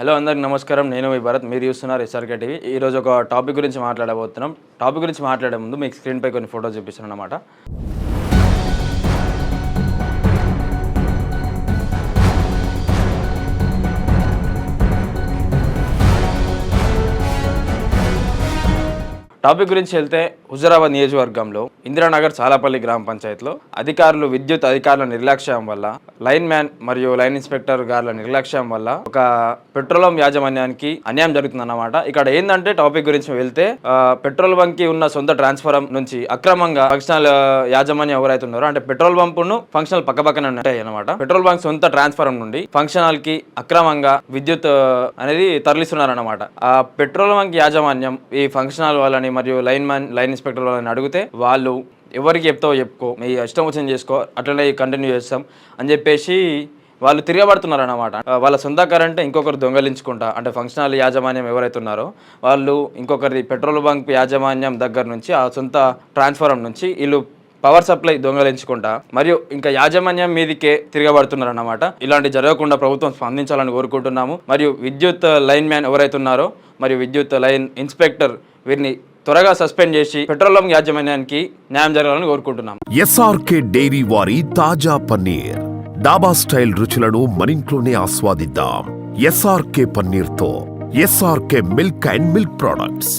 Hello అందరికి నమస్కారం. నేను మీ భరత్. మీరు చూస్తున్నారు ఎస్ఆర్కే టీవీ ఈ రోజు ఒక టాపిక్ గురించి మాట్లాడబోతున్నాం. టాపిక్ గురించి మాట్లాడే ముందు మీకు స్క్రీన్పై కొన్ని ఫోటోస్ చూపిస్తున్నాను అనమాట టాపిక్ గురించి వెళ్తే హుజరాబాద్ నియోజకవర్గంలో ఇందిరానగర్ చాలాపల్లి గ్రామ పంచాయతీలో అధికారులు విద్యుత్ అధికారుల నిర్లక్ష్యం వల్ల లైన్ మ్యాన్ మరియు లైన్ ఇన్స్పెక్టర్ గారుల నిర్లక్ష్యం వల్ల ఒక పెట్రోలం యాజమాన్యానికి అన్యాయం జరుగుతుందన్నమాట. ఇక్కడ ఏంటంటే టాపిక్ గురించి వెళ్తే ఆ, పెట్రోల్ బంక్కి ఉన్న సొంత ట్రాన్స్ఫారం నుంచి అక్రమంగా ఫంక్షనల్ యాజమాన్యం ఎవరైతే ఉన్నారో అంటే పెట్రోల్ బంపును ఫంక్షనల్ పక్క పక్కన ఉంటాయి అనమాట పెట్రోల్ బంక్ సొంత ట్రాన్స్ఫారం నుండి ఫంక్షనల్కి అక్రమంగా విద్యుత్ అనేది తరలిస్తున్నారన్నమాట. ఆ పెట్రోల్ బంక్ యాజమాన్యం ఈ ఫంక్షనల్ వాళ్ళని మరియు లైన్ మ్యాన్ లైన్ ఇన్స్పెక్టర్ వాళ్ళని అడిగితే వాళ్ళు ఎవరికి చెప్తావో చెప్పుకో మీ ఇష్టం వచ్చింది చేసుకో అట్లనే కంటిన్యూ చేస్తాం అని చెప్పేసి వాళ్ళు తిరగబడుతున్నారు అనమాట వాళ్ళ సొంత కరెంట్ ఇంకొకరు దొంగలించుకుంటా అంటే ఫంక్షనల్ యాజమాన్యం ఎవరైతే ఉన్నారో వాళ్ళు ఇంకొకరి పెట్రోల్ బంక్ యాజమాన్యం దగ్గర నుంచి ఆ సొంత ట్రాన్స్ఫారం నుంచి వీళ్ళు పవర్ సప్లై దొంగలించుకుంటా మరియు ఇంకా యాజమాన్యం మీదికే తిరగబడుతున్నారు అన్నమాట ఇలాంటి జరగకుండా ప్రభుత్వం స్పందించాలని కోరుకుంటున్నాము. మరియు విద్యుత్ లైన్ మ్యాన్ ఎవరైతే ఉన్నారో మరియు విద్యుత్ లైన్ ఇన్స్పెక్టర్ వీరిని త్వరగా సస్పెండ్ చేసి పెట్రోలియం యాజమాన్యానికి న్యాయం జరగాలని కోరుకుంటున్నాం. ఎస్ఆర్కే డైరీ వారి తాజా పన్నీర్. డాబా స్టైల్ రుచులను మనింట్లోనే ఆస్వాదిద్దాం. SRK పన్నీర్తో SRK milk and milk products.